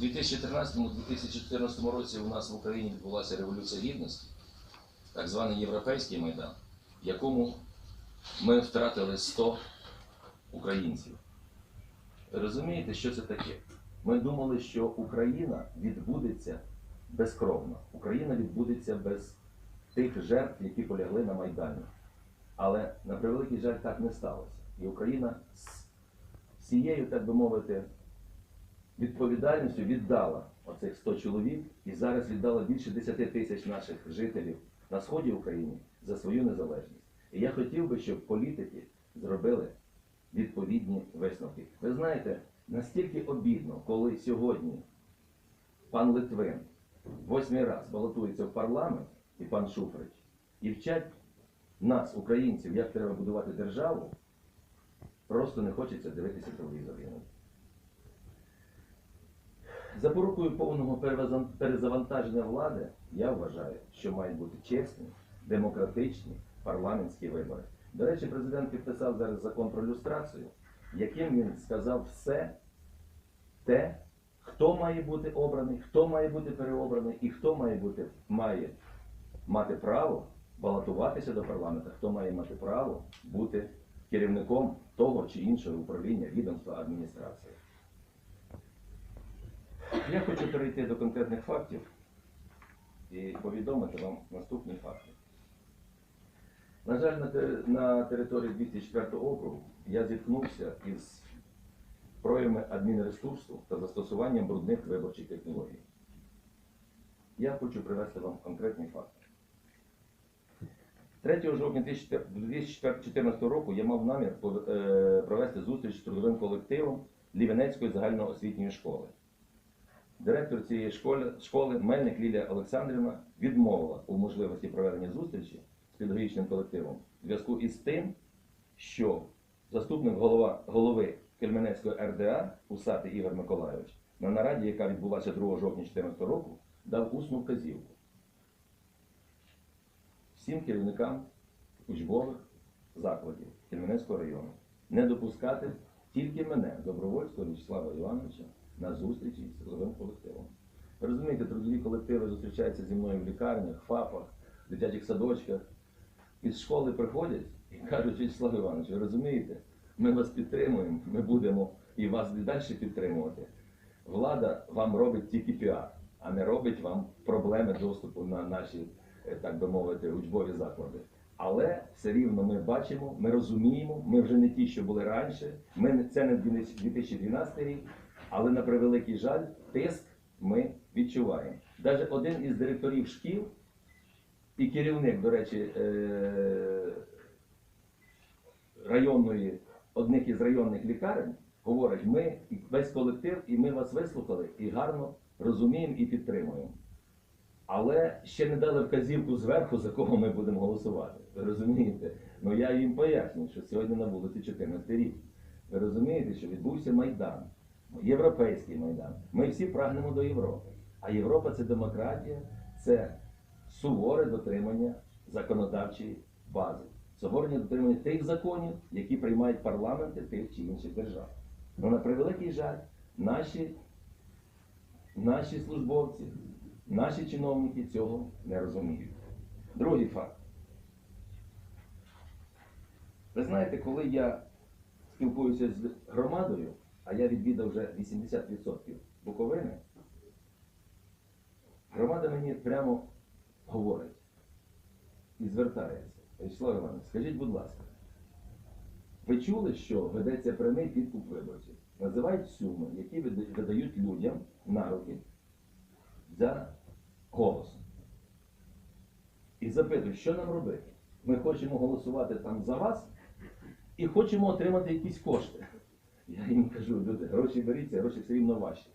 2013-2014 році у нас в Україні відбулася Революція Гідності, так званий Європейський Майдан, в якому ми втратили 100 українців. Розумієте, що це таке? Ми думали, що Україна відбудеться безкровно. Україна відбудеться без тих жертв, які полягли на Майдані. Але на превеликий жаль так не сталося. І Україна з всією, так би мовити, відповідальністю віддала оцих 100 чоловік і зараз віддала більше 10 тисяч наших жителів на сході України за свою незалежність. І я хотів би, щоб політики зробили відповідні висновки. Ви знаєте, настільки обідно, коли сьогодні пан Литвин восьмий раз балотується в парламент і пан Шуфрич, і вчать нас, українців, як треба будувати державу, просто не хочеться дивитися телевізор. Іноді. Запорукою повного перезавантаження влади я вважаю, що мають бути чесні, демократичні парламентські вибори. До речі, президент підписав зараз закон про люстрацію, яким він сказав все те, хто має бути обраний, хто має бути переобраний і хто має бути має мати право балотуватися до парламенту, хто має мати право бути керівником того чи іншого управління, відомства, адміністрації. Я хочу перейти до конкретних фактів і повідомити вам наступні факти. На жаль, на, тери- на території 204 округу я зіткнувся із проявами адмінресурсу та застосуванням брудних виборчих технологій. Я хочу привести вам конкретні факти. 3 жовтня 2014 року я мав намір е, провести зустріч з трудовим колективом Лівенецької загальноосвітньої школи. Директор цієї школи, школи Мельник Лілія Олександрівна відмовила у можливості проведення зустрічі з педагогічним колективом в зв'язку із тим, що заступник голова, голови Кельменецької РДА Усатий Ігор Миколайович на нараді, яка відбулася 2 жовтня 2014 року, дав усну вказівку. Всім керівникам учбових закладів Кельменецького району не допускати тільки мене, добровольського Вячеслава Івановича, на зустрічі з трудовим колективом. Ви розумієте, трудові колективи зустрічаються зі мною в лікарнях, ФАПах, дитячих садочках. Із школи приходять і кажуть, Вячеслав Іванович, ви розумієте, ми вас підтримуємо, ми будемо і вас і далі підтримувати. Влада вам робить тільки піар, а не робить вам проблеми доступу на наші, е, так би мовити, учбові заклади. Але все рівно ми бачимо, ми розуміємо, ми вже не ті, що були раніше. Ми це не 2012 рік, але на превеликий жаль, тиск ми відчуваємо. Навіть один із директорів шкіл і керівник, до речі, е, районної, одних із районних лікарень, говорить, ми весь колектив, і ми вас вислухали, і гарно розуміємо і підтримуємо. Але ще не дали вказівку зверху, за кого ми будемо голосувати. Ви розумієте? Ну я їм пояснюю, що сьогодні на вулиці 14 рік. Ви розумієте, що відбувся Майдан, європейський Майдан. Ми всі прагнемо до Європи. А Європа це демократія, це суворе дотримання законодавчої бази, суворе дотримання тих законів, які приймають парламенти тих чи інших держав. Ну, на превеликий жаль, наші, наші службовці, наші чиновники цього не розуміють. Другий факт. Ви знаєте, коли я спілкуюся з громадою, а я відвідав вже 80% Буковини, громада мені прямо говорить і звертається. Вячеслав Іванович, скажіть, будь ласка, ви чули, що ведеться прямий підкуп виборців? Називають суми, які видають людям на руки за голос. І запитують, що нам робити? Ми хочемо голосувати там за вас і хочемо отримати якісь кошти. Я їм кажу, люди, гроші беріться, гроші все рівно ваші.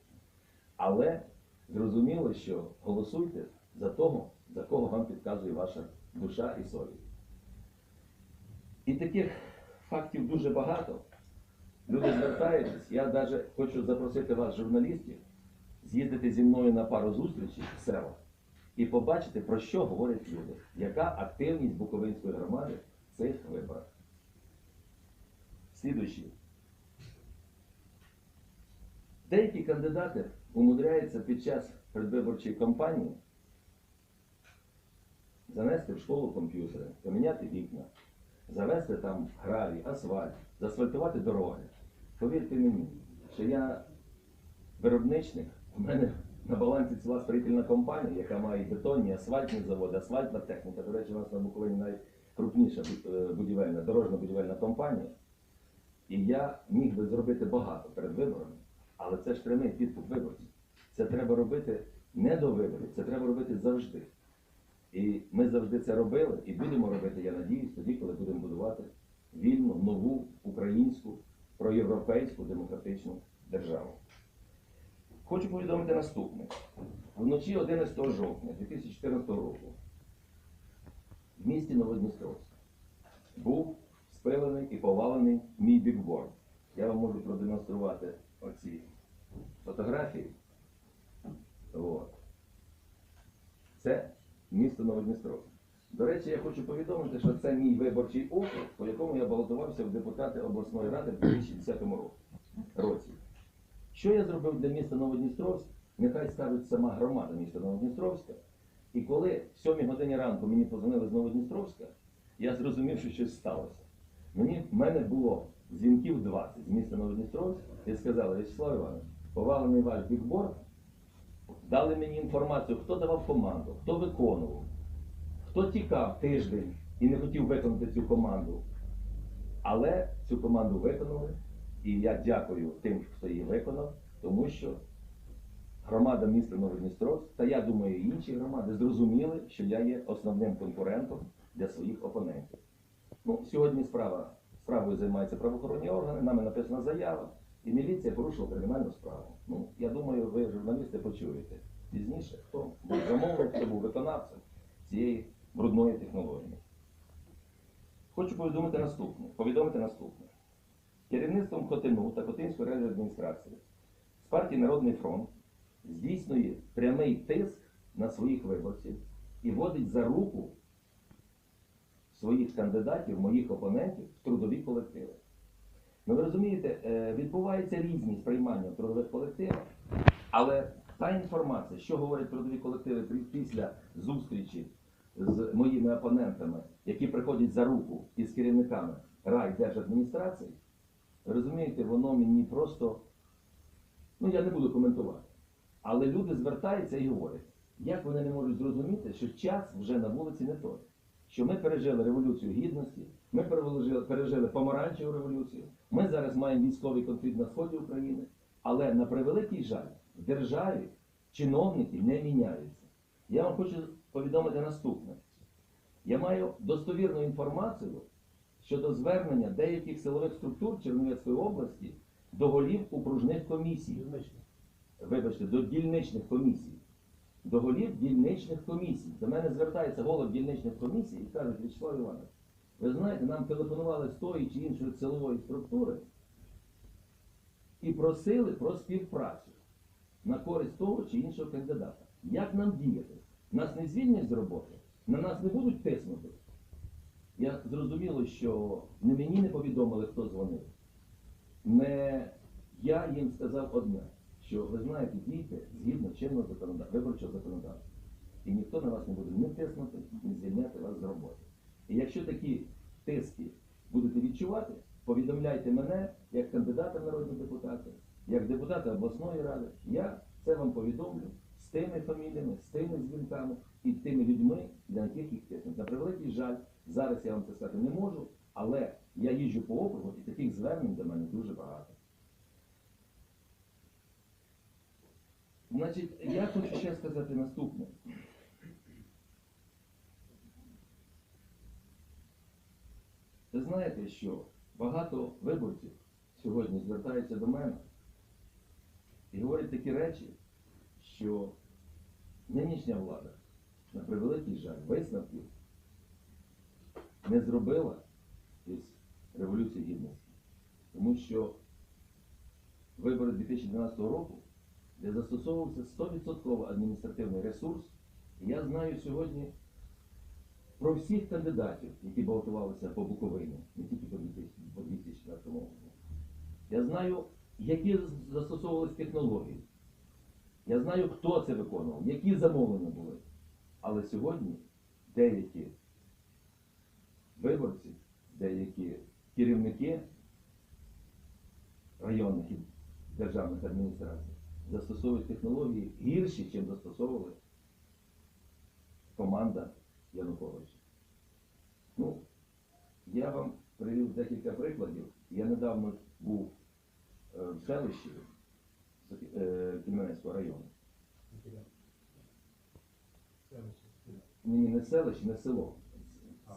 Але зрозуміло, що голосуйте за того, за кого вам підказує ваша душа і совість. І таких фактів дуже багато. Люди звертаються. Я навіть хочу запросити вас, журналістів, з'їздити зі мною на пару зустрічей в селах і побачити, про що говорять люди, яка активність Буковинської громади в цих виборах. Слідуючий. Деякі кандидати умудряється під час передвиборчої кампанії занести в школу комп'ютери, поміняти вікна, завести там гравій, асфальт, заасфальтувати дороги. Повірте мені, що я виробничник, у мене на балансі ціла строїтельна компанія, яка має бетонні, асфальтні заводи, асфальтна техніка. До речі, у нас на Буковині найкрупніша е, будівельна, дорожна будівельна компанія. І я міг би зробити багато перед виборами, але це ж прямий підкуп виборців. Це треба робити не до виборів, це треба робити завжди. І ми завжди це робили і будемо робити, я надіюсь, тоді, коли будемо будувати вільну, нову, українську, проєвропейську демократичну державу. Хочу повідомити наступне. Вночі 11 жовтня 2014 року в місті Новодністровськ був спилений і повалений мій бікборд. Я вам можу продемонструвати оці фотографії. От. Це місто Новодністровськ. До речі, я хочу повідомити, що це мій виборчий округ, по якому я балотувався в депутати обласної ради в 2010 році. Що я зробив для міста Новодністровськ? Нехай скажуть сама громада міста Новодністровська. І коли в 7 годині ранку мені позвонили з Новодністровська, я зрозумів, що щось сталося. Мені, в мене було дзвінків 20 з міста Новодністровськ і сказали, Вячеслав Іванович, повалений ваш бікборд, дали мені інформацію, хто давав команду, хто виконував, хто тікав тиждень і не хотів виконати цю команду. Але цю команду виконали, і я дякую тим, хто її виконав, тому що громада міста Новодністровськ, та я думаю, і інші громади зрозуміли, що я є основним конкурентом для своїх опонентів. Ну, сьогодні справа, справою займаються правоохоронні органи, нами написана заява, і міліція порушила кримінальну справу. Ну, я думаю, ви, журналісти, почуєте пізніше, хто був замовник, хто був виконавцем цієї брудної технології. Хочу повідомити наступне. Повідомити наступне. Керівництвом Хотину та Хотинської райадміністрації з партії Народний фронт здійснює прямий тиск на своїх виборців і водить за руку своїх кандидатів, моїх опонентів в трудові колективи. Ну ви розумієте, е, відбуваються різні сприймання в трудових колективах, але та інформація, що говорять трудові колективи після зустрічі з моїми опонентами, які приходять за руку із керівниками райдержадміністрації, розумієте, воно мені просто, ну я не буду коментувати. Але люди звертаються і говорять, як вони не можуть зрозуміти, що час вже на вулиці не той. Що ми пережили революцію гідності, ми пережили помаранчеву революцію, ми зараз маємо військовий конфлікт на сході України, але на превеликий жаль, в державі чиновники не міняються. Я вам хочу повідомити наступне. Я маю достовірну інформацію щодо звернення деяких силових структур Чернівецької області до голів окружних комісій вибачте, до дільничних комісій. До голів дільничних комісій. До мене звертається голов дільничних комісій і кажуть, Вячеслав Іванович, ви знаєте, нам телефонували з тої чи іншої силової структури і просили про співпрацю на користь того чи іншого кандидата. Як нам діяти? Нас не звільнять з роботи, на нас не будуть тиснути. Я зрозуміло, що не мені не повідомили, хто дзвонив. Не я їм сказав одне, що ви знаєте, дійте згідно чинного законодавства, виборчого законодавства. І ніхто на вас не буде ні тиснути, ні звільняти вас з роботи. І якщо такі тиски будете відчувати, повідомляйте мене як кандидата в народні депутати, як депутата обласної ради. Я це вам повідомлю з тими фаміліями, з тими дзвінками і тими людьми, для яких їх тиснуть. На превеликий жаль, зараз я вам це сказати не можу, але я їжджу по округу і таких звернень до мене дуже багато. Значить, я хочу ще сказати наступне. Ви знаєте, що багато виборців сьогодні звертаються до мене і говорять такі речі, що нинішня влада, на превеликий жаль, висновків не зробила із Революції Гідності. Тому що вибори 2012 року, де застосовувався 100% адміністративний ресурс, і я знаю сьогодні про всіх кандидатів, які балотувалися по Буковині, не тільки по 2004 року. Я знаю, які застосовувалися технології. Я знаю, хто це виконував, які замовлення були. Але сьогодні деякі виборці, деякі керівники районних і державних адміністрацій застосовують технології гірші, чим застосовували команда Януковича. Ну, я вам привів декілька прикладів. Я недавно був е, в селищі е, району. Ні, ні, не селище, не село.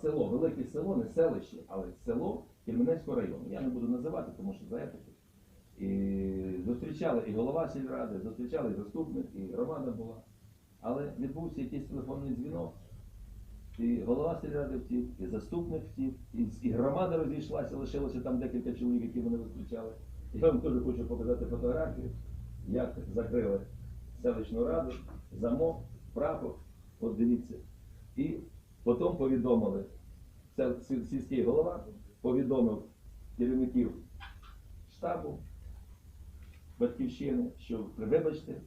Село, велике село, не селище, але село Кельменецького району. Я не буду називати, тому що за етику. І зустрічали і голова сільради, зустрічали і заступник, і громада була. Але відбувся якийсь телефонний дзвінок, і голова сільради втік, і заступник втік, і, і громада розійшлася, лишилося там декілька чоловік, які вони зустрічали. Я вам теж хочу показати фотографію, як закрили селищну раду, замок, прапор, от дивіться. І потім повідомили, сіль- сільський голова повідомив керівників штабу батьківщини, що вибачте,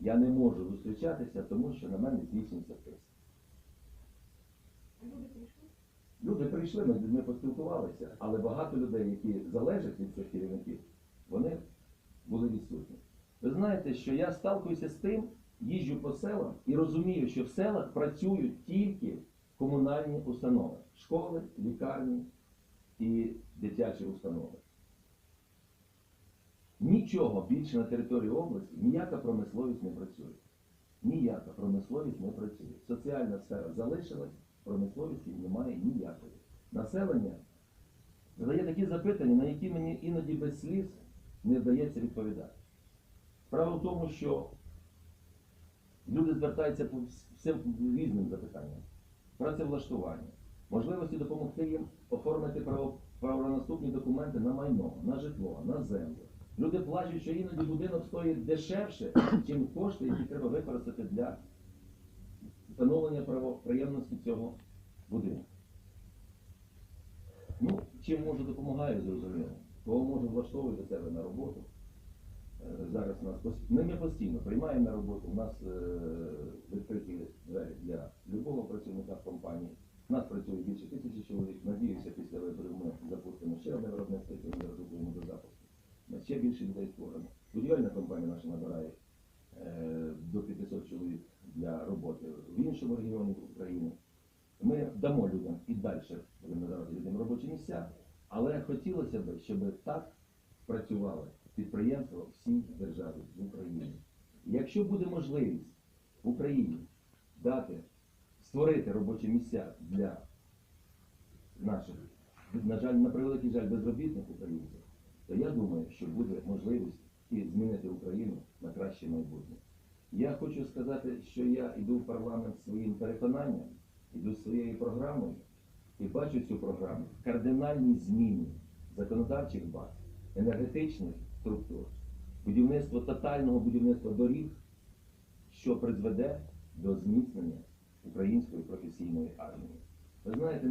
я не можу зустрічатися, тому що на мене здійснюється тиск. Люди прийшли, ми з поспілкувалися, але багато людей, які залежать від цих керівників, вони були відсутні. Ви знаєте, що я сталкуюся з тим, їжджу по селам і розумію, що в селах працюють тільки комунальні установи, школи, лікарні і дитячі установи. Нічого більше на території області, ніяка промисловість не працює. Ніяка промисловість не працює. Соціальна сфера залишилась, промисловості немає ніякої. Населення задає такі запитання, на які мені іноді без сліз не вдається відповідати. Справа в тому, що люди звертаються по всім різним запитанням. Працевлаштування, можливості допомогти їм оформити правонаступні документи на майно, на житло, на землю. Люди плачуть, що іноді будинок стоїть дешевше, ніж кошти, які треба використати для встановлення правоприємності цього будинку. Ну, чим можу допомагаю, зрозуміло. Кого можу влаштовую до себе на роботу. Е, Зараз нас ми не постійно приймаємо на роботу. У нас е, відкриті двері для любого працівника в компанії. У нас працює більше тисячі чоловік. Надіюся, після виборів ми запустимо ще одне виробництво, яке ми розрахуємо до запуску. Ще більше людей створено. Будівельна компанія наша набирає е, 500 чоловік для роботи в іншому регіоні України. Ми дамо людям і далі будемо давати людям робочі місця, але хотілося б, щоб так працювали підприємства в всій в Україні. Якщо буде можливість в Україні дати, створити робочі місця для наших, на жаль, на превеликий жаль, безробітних українців, то я думаю, що буде можливість і змінити Україну на краще майбутнє. Я хочу сказати, що я йду в парламент своїм переконанням, йду своєю програмою і бачу цю програму в кардинальній зміні законодавчих баз, енергетичних структур, будівництво тотального будівництва доріг, що призведе до зміцнення української професійної армії. Ви знаєте,